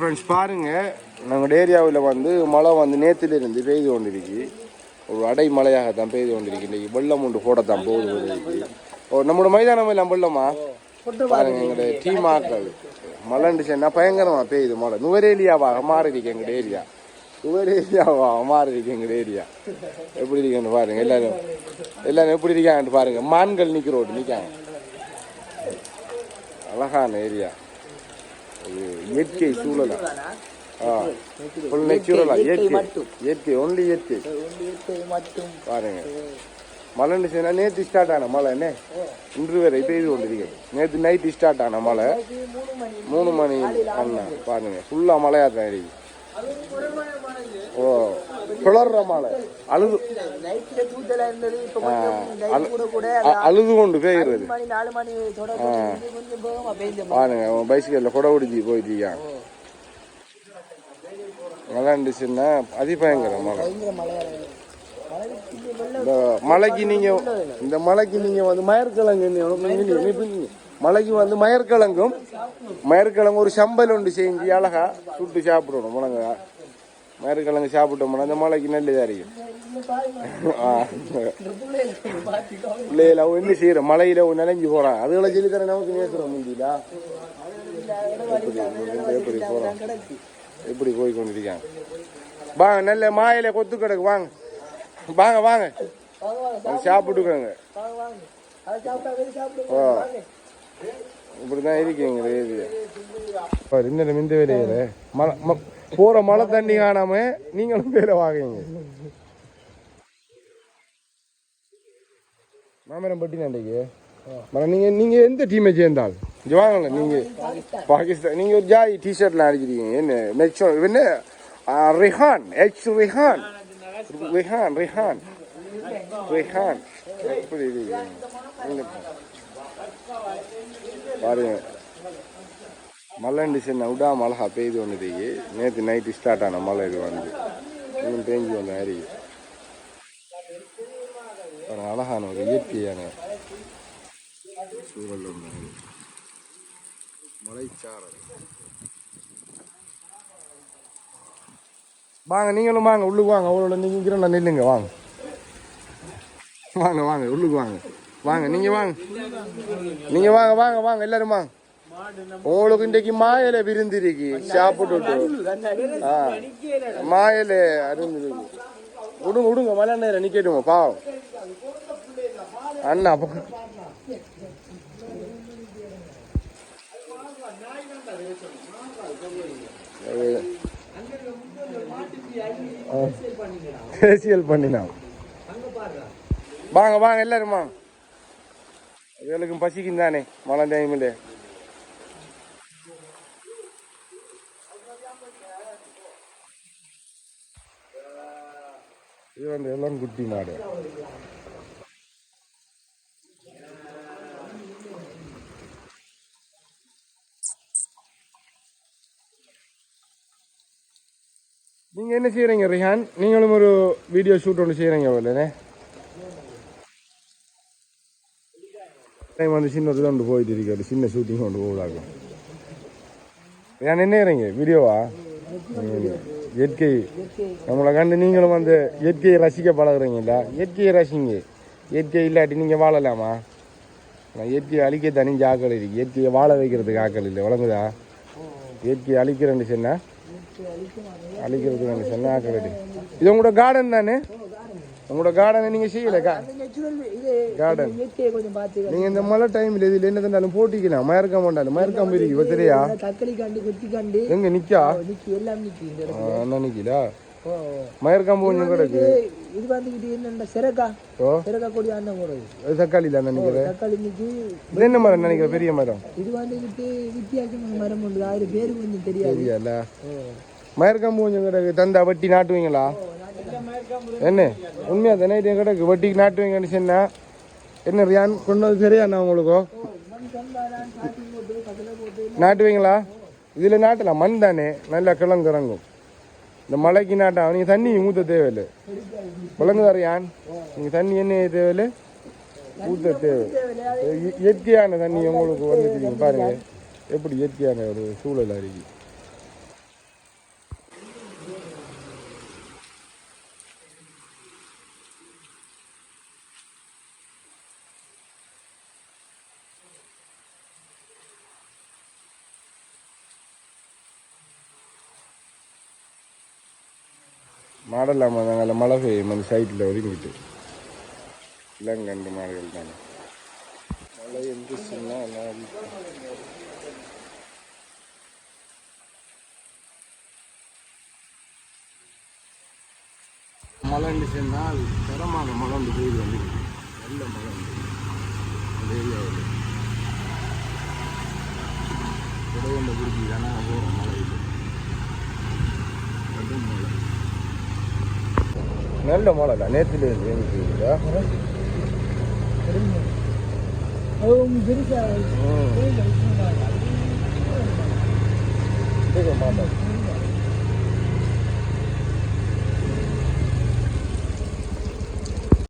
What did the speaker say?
Friends பாருங்க. நாங்கள் ஏரியாவில் வந்து மழை வந்து நேத்திலிருந்து பெய்து கொண்டிருக்கு. ஒரு அடை மழையாக தான் பெய்து கொண்டிருக்கு. இன்னைக்கு வெள்ளம் ஒன்று போடத்தான் போகுது இன்னைக்கு. ஓ நம்மளோட மைதானம் எல்லாம் வெள்ளமா? பாருங்க எங்களுடைய டீம் ஆக்கள். மழைண்டுச்சுன்னா பயங்கரமா பெய்யுது மழை. நுவரேலியாவாக மாறி இருக்கு எங்கள் ஏரியா. நுவரேலியாவாக மாறி இருக்கு ஏரியா. எப்படி இருக்குன்னு பாருங்க எல்லாரும். எல்லாரும் எப்படி இருக்காங்கன்னு பாருங்க. மான்கள் நிற்கிறோடு நிற்காங்க அழகான ஏரியா. ஒரு இயற்கை சூழலா. ஆ ஃபுல் நேச்சுரலா இயற்கை இயற்கை. ஒன்லி இயற்கை மட்டும். பாருங்க. மழை இருந்துச்சுன்னா நேற்று ஸ்டார்ட் ஆன மழை என்ன? இன்று வரை பெய்து கொண்டிருக்கிறது. நேற்று நைட்டு ஸ்டார்ட் ஆன மழை. மூணு மணி அண்ணா பாருங்க. ஃபுல்லா மழையா தான் இருக்கு ஓ சுழற மழை அழுது. அழுது கொண்டு பெய்ஞ்ச பாருங்க பைசிக்கல்ல கொடை பிடிச்சி போயிட்டு இருக்கான் மழை இருந்துச்சுன்னா அதிபயங்கர மழை. பயங்கர மழையா இருக்கு. மழைக்கு இங்க வெள்ளம் இந்த மலைக்கு நீங்க இந்த மலைக்கு நீங்க வந்து நீ- மலைக்கு வந்து மயர்கிழங்கும் மயர்கிழங்கு ஒரு சம்பல் ஒன்று செஞ்சு அழகா சுட்டு சாப்பிடணும் முழங்கா. மயர்கிழங்கு சாப்பிட்டோம்னா அந்த மலைக்கு நல்லதா இருக்கும் ஆ. பிள்ளைகள் என்ன செய்யற? மலையில நினைஞ்சு போறான் அதுகளை சொல்லி தர நமக்கு நேசுறோம் முந்திலா எப்படி போறோம். எப்படி போய் கொண்டிருக்காங்க? வாங்க நல்ல மாயில கொத்து கிடக்கு. வாங்க. வாங்க வாங்க. சாப்பிட்டுக்கோங்க. வாங்க. இப்படி தான் இப்படிதான் இருக்கீங்க ஏரியா. பாரு இந்த மிந்து வேலையில மழை ம- போற மழை தண்ணி காணாம நீங்களும் வேலை வாங்குங்க மாமரம் பட்டி நண்டைக்கு மரம் நீங்க நீங்க எந்த டீமை சேர்ந்தால்? இங்க வாங்கல நீங்க பாகிஸ்தான் நீங்க ஒரு ஜாய் டிஷர்ட்ல அடிக்கிறீங்க. என்ன மெச்சோ என்ன? ரிஹான் எச் ரிஹான் ரிஹான் ரிஹான் ரிஹான் எப்படி இருக்கீங்க பாருங்க. மழை டிசைன் விடா மழை பெய்து ஒன்று நேற்று நைட்டு ஸ்டார்ட் ஆன மழை இது வந்து. இன்னும் பேஞ்சு வந்த மாதிரி. அழகான ஒரு இயற்கையான சூழல் ஒன்று மலைச்சாரல். வாங்க நீங்களும் வாங்க. உள்ளுக்கு வாங்க. அவ்வளோ நீங்கள் நான் நில்லுங்க. வாங்க. வாங்க வாங்க. உள்ளுக்கு வாங்க. வாங்க நீங்க வாங்க. நீங்க வாங்க வாங்க வாங்க எல்லாரும் வாங்க. உங்களுக்கு இன்றைக்கு மாயில விருந்திருக்கு. சாப்பிட்டு ஆ. மாயில அருந்திருக்கு. விடுங்க விடுங்க மழை நேரம் நிக்கட்டுமா பாவம். அண்ணா போ. ஃபேஷியல் பண்ணினா வாங்க வாங்க எல்லாரும் வாங்க. இவளுக்கும் பசிக்கும் தானே மழை டைமில் இது வந்து எல்லாம் குட்டி மாடு நீங்க என்ன செய்யறீங்க ரிஹான் நீங்களும் ஒரு வீடியோ ஷூட் ஒன்று செய்யறீங்க போலனே டைம் வந்து சின்ன கொண்டு போயிட்டு இருக்காரு. சின்ன ஷூட்டிங் கொண்டு போகுதாக்கும் நான் என்ன செய்றீங்க வீடியோவா இயற்கை நம்மளை கண்டு நீங்களும் வந்து இயற்கையை ரசிக்க பழகுறீங்களா இயற்கையை ரசிங்க. இயற்கை இல்லாட்டி நீங்கள் வாழலாமா? நான் இயற்கையை அழிக்க தனிஞ்ச ஆக்கள் இருக்கு. இயற்கையை வாழ வைக்கிறதுக்கு ஆக்கள் இல்லை. வழங்குதா இயற்கையை அழிக்கிறேன்னு சொன்னா? அழிக்கிறதுக்கு சொன்னா ஆக்கள் இருக்கு. இது உங்களோட கார்டன் தானே? உங்களோட கார்டனை நீங்கள் செய்யலை கா அது natural இது கார்டன் நீங்கள் இந்த மழை டைமில் இதில் என்ன தந்தாலும் போட்டிக்கலாம் மயர்க்க மாட்டாலும் மயர்க்காம இருக்கு இப்போ தெரியா தக்காளி காண்டு குத்தி காண்டு. எங்க நிக்கா? நிக்கி எல்லாம் இடத்துல. அண்ணா நிக்கலா ஓ, ஓ. மயர்க்காம கொஞ்சம் கிடக்கு இது வந்துகிட்டு என்னென்ன சிறக்கா சிறக்கா கொடி அண்ணன் கூட அது தக்காளி தான் நினைக்கிறேன் தக்காளி நிக்கி. இது என்ன மரம் நினைக்கிற பெரிய மரம்? இது வந்துகிட்டு வித்தியாசமான மரம் உண்டு அது பேரு கொஞ்சம் தெரியாது. மயர்க்காம்பு கொஞ்சம் கிடக்கு தந்தா வட்டி நாட்டுவீங்களா? என்ன? உண்மையா தானே? இது கிடக்கு வட்டிக்கு நாட்டுவீங்கன்னு சொன்னா என்ன? ரியான் கொண்டு வந்து சரியா நான் உங்களுக்கு? நாட்டுவீங்களா இதில் நாட்டலாம் மண் தானே? நல்லா கிழங்குறங்கும் இந்த மழைக்கு நாட்டா? நீங்கள் தண்ணி ஊற்ற தேவையில்லை. குழங்குதா தரையான் நீங்கள் தண்ணி என்ன தேவையில்லை? ஊற்ற தேவை இயற்கையான தண்ணி உங்களுக்கு வந்துட்டு பாருங்கள் எப்படி இயற்கையான ஒரு சூழல் இருக்கு மாடலாமா தாங்க மழை பெய்யும் அந்த சைட்டில் ஒதுங்கிட்டு. இளங்கண்டு மாடுகள் தானே மழை எந்திரிச்சுன்னா எல்லாம் மழை இருந்துச்சுன்னால் தரமான மழை வந்து பெய்யுது வந்து நல்ல மழை வந்து அந்த ஏரியாவில் உடவுண்ட பிடிச்சி தானே போகிற மழை இது கடும் மழை நல்ல மழை தான். நேற்றுல இருந்து எங்களுக்கு அவங்க